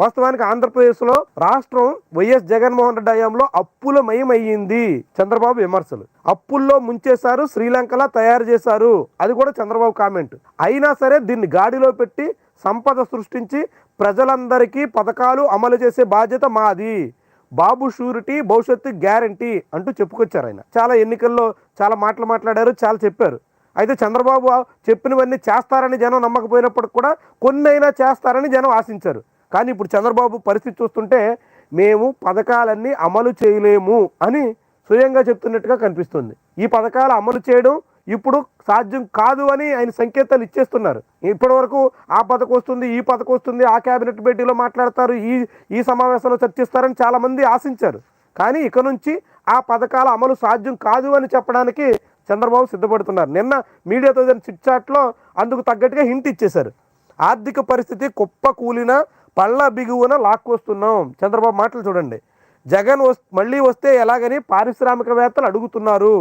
వాస్తవానికి ఆంధ్రప్రదేశ్లో రాష్ట్రం వైఎస్ జగన్మోహన్ రెడ్డి హయాంలో అప్పుల మయమయ్యింది చంద్రబాబు విమర్శలు. అప్పుల్లో ముంచేశారు శ్రీలంకలా తయారు చేశారు. అది కూడా చంద్రబాబు కామెంట్. అయినా సరే దీన్ని గాడిలో పెట్టి సంపద సృష్టించి ప్రజలందరికీ పథకాలు అమలు చేసే బాధ్యత మాది. బాబు షూరిటీ భవిష్యత్తు గ్యారంటీ అంటూ చెప్పుకొచ్చారు ఆయన. చాలా ఎన్నికల్లో చాలా మాటలు మాట్లాడారు చాలా చెప్పారు. అయితే చంద్రబాబు చెప్పినవన్నీ చేస్తారని జనం నమ్మకపోయినప్పటికి కూడా కొన్ని అయినా చేస్తారని జనం ఆశించారు. కానీ ఇప్పుడు చంద్రబాబు పరిస్థితి చూస్తుంటే మేము పథకాలన్నీ అమలు చేయలేము అని స్వయంగా చెప్తున్నట్టుగా కనిపిస్తుంది. ఈ పథకాలు అమలు చేయడం ఇప్పుడు సాధ్యం కాదు అని ఆయన సంకేతాలు ఇచ్చేస్తున్నారు. ఇప్పటి వరకు ఆ పథకం వస్తుంది ఈ పథకం వస్తుంది ఆ కేబినెట్ భేటీలో మాట్లాడతారు ఈ ఈ సమావేశంలో చర్చిస్తారని చాలామంది ఆశించారు. కానీ ఇక నుంచి ఆ పథకాల అమలు సాధ్యం కాదు అని చెప్పడానికి చంద్రబాబు సిద్ధపడుతున్నారు. నిన్న మీడియాతో చిట్ చాట్లో అందుకు తగ్గట్టుగా హింట్ ఇచ్చేశారు. ఆర్థిక పరిస్థితి కుప్ప కూలిన పళ్ళ బిగువన లాక్కొస్తున్నాం. చంద్రబాబు మాటలు చూడండి. జగన్ వస్ మళ్ళీ వస్తే ఎలాగని పారిశ్రామికవేత్తలు అడుగుతున్నారు.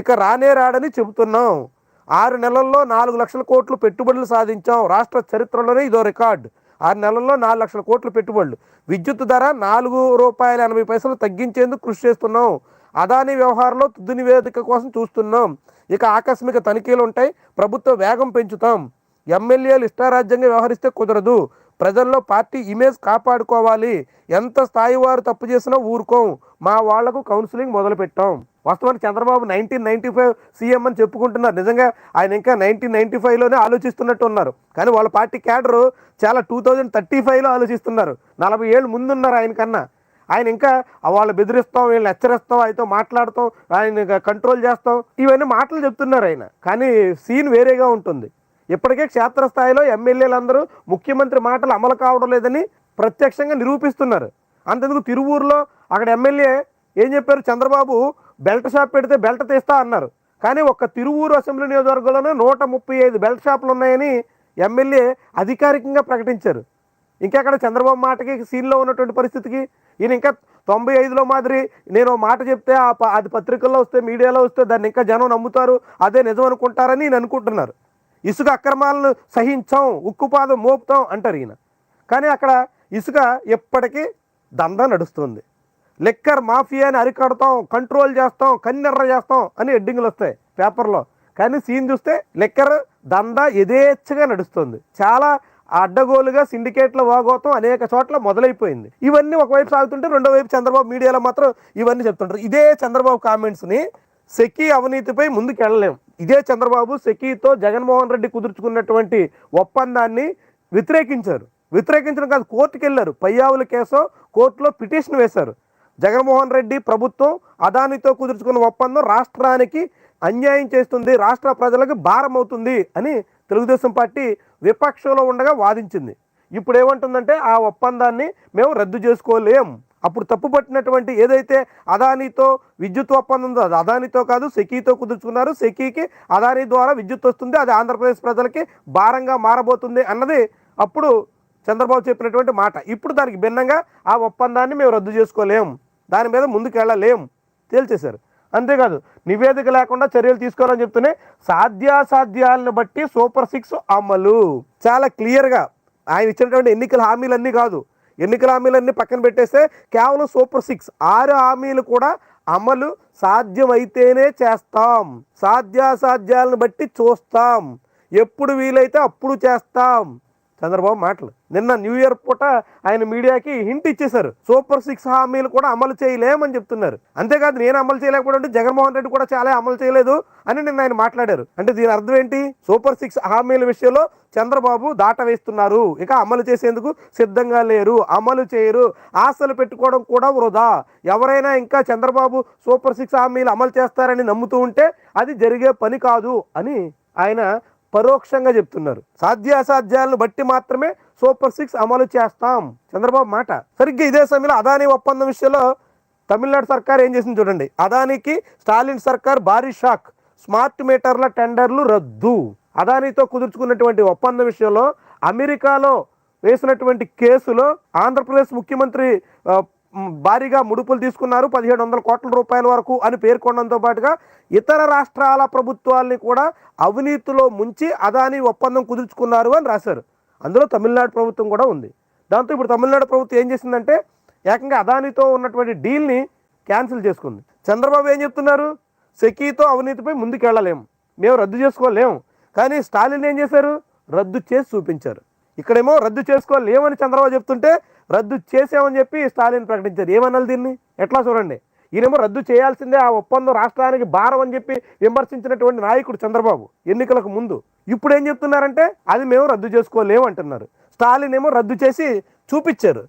ఇక రానే రాడని చెబుతున్నాం. ఆరు నెలల్లో నాలుగు లక్షల కోట్లు పెట్టుబడులు సాధించాం. రాష్ట్ర చరిత్రలోనే ఇదో రికార్డు. ఆరు నెలల్లో నాలుగు లక్షల కోట్ల పెట్టుబడులు. విద్యుత్ ధర నాలుగు రూపాయల ఎనభై పైసలు తగ్గించేందుకు కృషి చేస్తున్నాం. అదాని వ్యవహారంలో తుది నివేదిక కోసం చూస్తున్నాం. ఇక ఆకస్మిక తనిఖీలు ఉంటాయి ప్రభుత్వ వేగం పెంచుతాం. ఎమ్మెల్యేలు ఇష్టారాజ్యంగా వ్యవహరిస్తే కుదరదు. ప్రజల్లో పార్టీ ఇమేజ్ కాపాడుకోవాలి. ఎంత స్థాయి వారు తప్పు చేసినా ఊరుకోం. మా వాళ్ళకు కౌన్సిలింగ్ మొదలు పెట్టాం వాస్తవానికి Chandrababu nineteen ninety five CM అని చెప్పుకుంటున్నారు. నిజంగా ఆయన ఇంకా నైన్టీన్ నైన్టీ ఫైవ్లోనే ఆలోచిస్తున్నట్టు ఉన్నారు కానీ వాళ్ళ పార్టీ క్యాడరు చాలా టూ థౌజండ్ థర్టీ ఫైవ్లో ఆలోచిస్తున్నారు. నలభై ఏళ్ళు ముందున్నారు ఆయన కన్నా. ఆయన ఇంకా వాళ్ళు బెదిరిస్తాం వీళ్ళని హెచ్చరిస్తాం ఆయనతో మాట్లాడతాం ఆయన కంట్రోల్ చేస్తాం. ఇవన్నీ మాటలు చెప్తున్నారు ఆయన. కానీ సీన్ వేరేగా ఉంటుంది. ఇప్పటికే క్షేత్రస్థాయిలో ఎమ్మెల్యేలందరూ ముఖ్యమంత్రి మాటలు అమలు కావడం లేదని ప్రత్యక్షంగా నిరూపిస్తున్నారు. అంతెందుకు తిరువూరులో అక్కడ ఎమ్మెల్యే ఏం చెప్పారు? చంద్రబాబు బెల్ట్ షాప్ పెడితే బెల్ట్ తీస్తా అన్నారు. కానీ ఒక్క తిరువూరు అసెంబ్లీ నియోజకవర్గంలోనే నూట ముప్పై ఐదు బెల్ట్ షాపులు ఉన్నాయని ఎమ్మెల్యే అధికారికంగా ప్రకటించారు. ఇంకెక్కడ చంద్రబాబు మాటకి సీన్లో ఉన్నటువంటి పరిస్థితికి? ఈయన ఇంకా తొంభై ఐదులో మాదిరి నేను మాట చెప్తే ఆ ప- అది పత్రికల్లో వస్తే మీడియాలో వస్తే దాన్ని ఇంకా జనం నమ్ముతారు. అదే నిజం అనుకుంటారని నేను అనుకుంటున్నారు. ఇసుక అక్రమాలను సహించాం ఉక్కుపాదం మోపుతాం అంటారు ఈయన. కానీ అక్కడ ఇసుక ఎప్పటికీ దందా నడుస్తుంది. లెక్కర్ మాఫియాని అరికడతాం కంట్రోల్ చేస్తాం కన్నెర్ర చేస్తాం అని హెడ్డింగ్లు వస్తాయి పేపర్లో. కానీ సీన్ చూస్తే లెక్కర్ దందా యథేచ్ఛగా నడుస్తుంది. చాలా అడ్డగోలుగా సిండికేట్ల వాగోతం అనేక చోట్ల మొదలైపోయింది. ఇవన్నీ ఒకవైపు సాగుతుంటే రెండో వైపు చంద్రబాబు మీడియాలో మాత్రం ఇవన్నీ చెప్తుంటారు. ఇదే చంద్రబాబు కామెంట్స్ని సెకీ అవినీతిపై ముందుకు ఇదే చంద్రబాబు సెకీతో జగన్మోహన్ రెడ్డి కుదుర్చుకున్నటువంటి ఒప్పందాన్ని వ్యతిరేకించారు. వ్యతిరేకించడం కాదు కోర్టుకు వెళ్ళారు పయ్యావుల కేసు కోర్టులో పిటిషన్ వేశారు. జగన్మోహన్ రెడ్డి ప్రభుత్వం అదానితో కుదుర్చుకున్న ఒప్పందం రాష్ట్రానికి అన్యాయం చేస్తుంది రాష్ట్ర ప్రజలకు భారం అవుతుంది అని తెలుగుదేశం పార్టీ విపక్షంలో ఉండగా వాదించింది. ఇప్పుడు ఏమంటుందంటే ఆ ఒప్పందాన్ని మేము రద్దు చేసుకోలేం. అప్పుడు తప్పుపట్టినటువంటి ఏదైతే అదానితో విద్యుత్ ఒప్పందం ఉందో అది అదానితో కాదు సెకీతో కుదుర్చుకున్నారు. సెకీకి అదాని ద్వారా విద్యుత్ వస్తుంది. అది ఆంధ్రప్రదేశ్ ప్రజలకి భారంగా మారబోతుంది అన్నది అప్పుడు చంద్రబాబు చెప్పినటువంటి మాట. ఇప్పుడు దానికి భిన్నంగా ఆ ఒప్పందాన్ని మేము రద్దు చేసుకోలేం. దాని మీద ముందుకు వెళ్ళలేం తేల్చేశారు. అంతేకాదు నివేదిక లేకుండా చర్యలు తీసుకోవాలని చెప్తూనే సాధ్యాసాధ్యాలను బట్టి సూపర్ సిక్స్ అమలు. చాలా క్లియర్గా ఆయన ఇచ్చినటువంటి ఎన్నికల హామీలన్నీ కాదు. ఎన్నికల హామీలన్నీ పక్కన పెట్టేస్తే కేవలం సూపర్ సిక్స్ ఆరు హామీలు కూడా అమలు సాధ్యమైతేనే చేస్తాం. సాధ్యాసాధ్యాలను బట్టి చూస్తాం. ఎప్పుడు వీలైతే అప్పుడు చేస్తాం. చంద్రబాబు మాటలు. నిన్న న్యూ ఇయర్ పూట ఆయన మీడియాకి హింట్ ఇచ్చేశారు. సూపర్ సిక్స్ హామీలు కూడా అమలు చేయలేమని చెప్తున్నారు. అంతేకాదు నేను అమలు చేయలేకపోవడం జగన్మోహన్ రెడ్డి కూడా చాలా అమలు చేయలేదు అని నిన్న ఆయన మాట్లాడారు. అంటే దీని అర్థం ఏంటి? సూపర్ సిక్స్ హామీల విషయంలో చంద్రబాబు దాట వేస్తున్నారు. ఇక అమలు చేసేందుకు సిద్ధంగా లేరు. అమలు చేయరు. ఆశలు పెట్టుకోవడం కూడా వృధా. ఎవరైనా ఇంకా చంద్రబాబు సూపర్ సిక్స్ హామీలు అమలు చేస్తారని నమ్ముతూ ఉంటే అది జరిగే పని కాదు అని ఆయన పరోక్షంగా చెప్తున్నారు. సాధ్యాసాధ్యాలను బట్టి మాత్రమే సూపర్ సిక్స్ అమలు చేస్తాం. చంద్రబాబు మాట. సరిగ్గా ఇదే సమయంలో అదానీ ఒప్పందం విషయంలో తమిళనాడు సర్కార్ ఏం చేసింది చూడండి. అదానికి స్టాలిన్ సర్కార్ భారీ షాక్. స్మార్ట్ మీటర్ల టెండర్లు రద్దు. అదానితో కుదుర్చుకున్నటువంటి ఒప్పందం విషయంలో అమెరికాలో వేసినటువంటి కేసులో ఆంధ్రప్రదేశ్ ముఖ్యమంత్రి భారీగా ముడుపులు తీసుకున్నారు. పదిహేడు వందల కోట్ల రూపాయల వరకు అని పేర్కొనడంతో పాటుగా ఇతర రాష్ట్రాల ప్రభుత్వాల్ని కూడా అవినీతిలో ముంచి అదాని ఒప్పందం కుదుర్చుకున్నారు అని రాశారు. అందులో తమిళనాడు ప్రభుత్వం కూడా ఉంది. దాంతో ఇప్పుడు తమిళనాడు ప్రభుత్వం ఏం చేసిందంటే ఏకంగా అదానితో ఉన్నటువంటి డీల్ని క్యాన్సిల్ చేసుకుంది. చంద్రబాబు ఏం చెప్తున్నారు? సెకీతో అవినీతిపై ముందుకెళ్ళలేము మేము రద్దు చేసుకోలేము కానీ స్టాలిన్ ఏం చేశారు? రద్దు చేసి చూపించారు. ఇక్కడేమో రద్దు చేసుకోలేమని చంద్రబాబు చెప్తుంటే రద్దు చేసామని చెప్పి స్టాలిన్ ప్రకటించారు. ఏమనాలి దీన్ని? ఎట్లా చూడండి? ఈయనేమో రద్దు చేయాల్సిందే ఆ ఒప్పందం రాష్ట్రానికి భారం అని చెప్పి విమర్శించినటువంటి నాయకుడు చంద్రబాబు ఎన్నికలకు ముందు. ఇప్పుడు ఏం చెప్తున్నారంటే అది మేము రద్దు చేసుకోలేము అంటున్నారు. స్టాలిన్ ఏమో రద్దు చేసి చూపించారు.